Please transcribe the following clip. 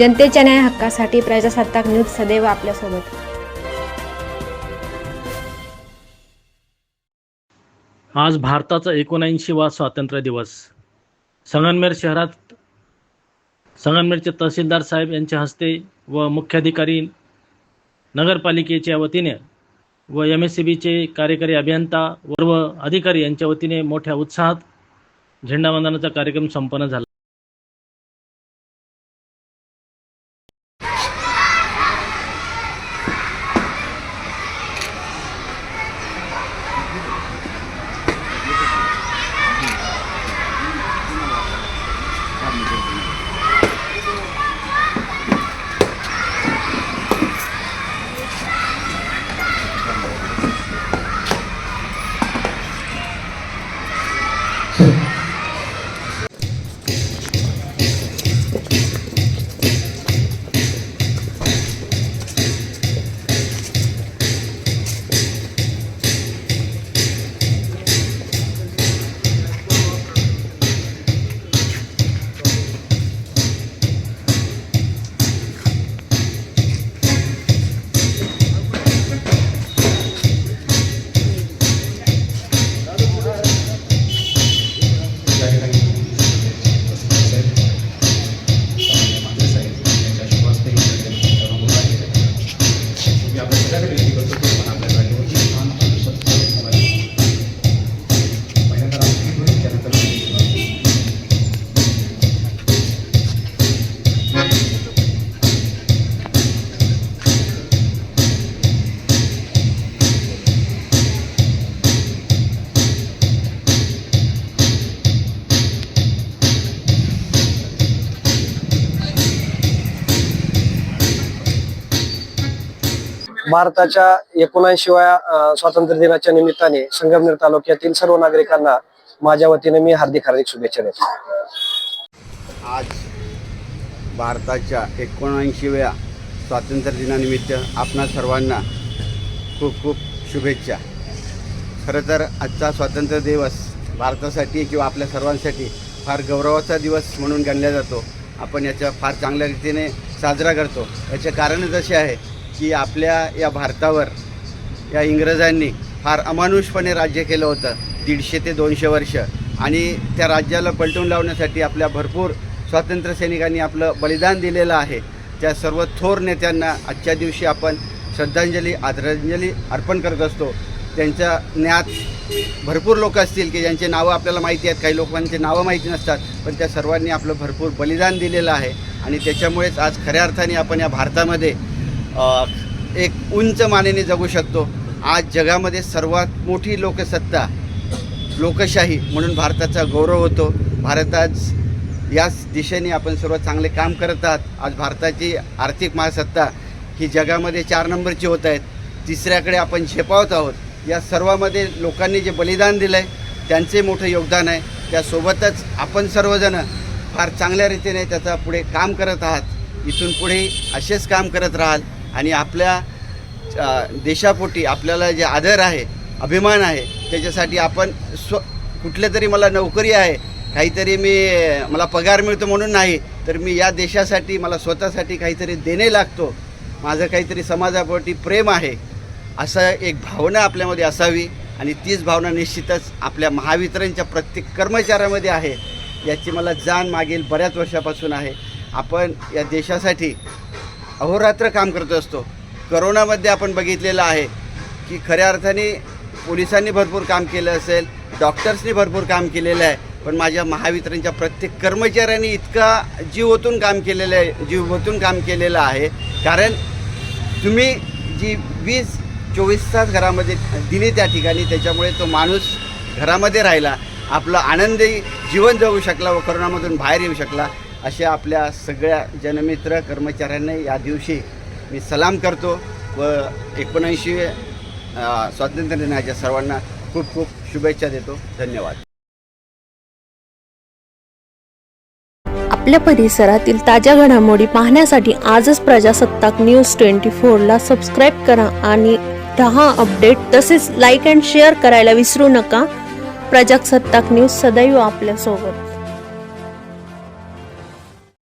जनतेच्या न्याय हक्कासाठी प्रजासत्ताक न्यूज सदैव आपल्यासोबत. आज भारताचा एकोणऐंशीवा स्वातंत्र्य दिवस. संगनमेर शहरात संगनमेरचे तहसीलदार साहेब यांच्या हस्ते व मुख्याधिकारी नगरपालिकेच्या वतीने व एम एस सी बीचे कार्यकारी अभियंता व अधिकारी यांच्या वतीने मोठ्या उत्साहात झेंडावंदनाचा कार्यक्रम संपन्न झाला. 감사합니다. भारताच्या एकोणऐंशीव्या अं, स्वातंत्र्य दिनाच्या निमित्ताने संगमनेर तालुक्यातील सर्व नागरिकांना माझ्या वतीने मी हार्दिक हार्दिक शुभेच्छा देतो. आज भारताच्या एकोणऐंशीव्या स्वातंत्र्य दिनानिमित्त आपणा सर्वांना खूप खूप शुभेच्छा. खरं तर आजचा स्वातंत्र्य दिवस भारतासाठी किंवा आपल्या सर्वांसाठी फार गौरवाचा दिवस म्हणून गणला जातो. आपण याचा फार चांगल्या रीतीने साजरा करतो. याचे कारणच असे आहे की आपल्या या भारतावर या इंग्रजांनी फार अमानुषपणे राज्य केलं होतं दीडशे ते दोनशे वर्ष. आणि त्या राज्याला पलटून लावण्यासाठी आपल्या भरपूर स्वातंत्र्य सैनिकांनी आपलं बलिदान दिलेलं आहे. त्या सर्व थोर नेत्यांना आजच्या दिवशी आपण श्रद्धांजली आदरांजली अर्पण करत असतो. त्यांच्या ज्ञात भरपूर लोक असतील की ज्यांचे नावं आपल्याला माहिती आहेत. काही लोकांचे नावं माहिती नसतात पण त्या सर्वांनी आपलं भरपूर बलिदान दिलेलं आहे. आणि त्याच्यामुळेच आज खऱ्या अर्थाने आपण या भारतामध्ये एक उंच मानेने जगू शकतो. आज जगामध्ये सर्वात मोठी लोकसत्ता लोकशाही म्हणून भारताचा गौरव होतो. भारत आज याच दिशेने आपण सर्व चांगले काम करत आहात. आज भारताची आर्थिक महासत्ता ही जगामध्ये चार नंबरची होत आहेत. तिसऱ्याकडे आपण झेपावत आहोत. या सर्वामध्ये लोकांनी जे बलिदान दिलं आहे त्यांचे मोठं योगदान आहे. त्यासोबतच आपण सर्वजण फार चांगल्या रीतीने त्याचा पुढे काम करत आहात. इथून पुढे असेच काम करत राहाल. आणि आपल्या देशापोटी आपल्याला जे आदर आहे अभिमान आहे त्याच्यासाठी आपण स्व कुठले तरी मला नोकरी आहे काहीतरी मी मला पगार मिळतो म्हणून नाही तर मी या देशासाठी मला स्वतःसाठी काहीतरी देणे लागतो. माझं काहीतरी समाजापोटी प्रेम आहे असं एक भावना आपल्यामध्ये असावी आणि तीच भावना निश्चितच आपल्या महावितरणच्या प्रत्येक कर्मचाऱ्यामध्ये आहे याची मला जाण मागील बऱ्याच वर्षापासून आहे. आपण या देशासाठी अहोरात्र काम करत असतो. करोनामध्ये आपण बघितलेलं आहे की खऱ्या अर्थाने पोलिसांनी भरपूर काम केलं असेल डॉक्टर्सनी भरपूर काम केलेलं आहे पण माझ्या महावितरणच्या प्रत्येक कर्मचाऱ्यांनी इतका जीव ओतून काम केलेलं आहे जीव ओतून काम केलेलं आहे. कारण तुम्ही जी वीज चोवीस तास घरामध्ये दिली त्या ठिकाणी त्याच्यामुळे तो माणूस घरामध्ये राहिला. आपलं आनंदी जीवन जगू शकला व करोनामधून बाहेर येऊ शकला. अशा आपल्या सगळ्या जनमित्र कर्मचाऱ्यांना या दिवशी मी सलाम करतो व एकोणऐंशी स्वातंत्र्य दिनाच्या सर्वांना खूप खूप शुभेच्छा देतो. धन्यवाद. आपल्या परिसरातील ताज्या घडामोडी पाहण्यासाठी आजच प्रजासत्ताक न्यूज ट्वेंटी फोरला सबस्क्राईब करा आणि रहा अपडेट. तसेच लाईक अँड शेअर करायला विसरू नका. प्रजासत्ताक न्यूज सदैव आपल्यासोबत.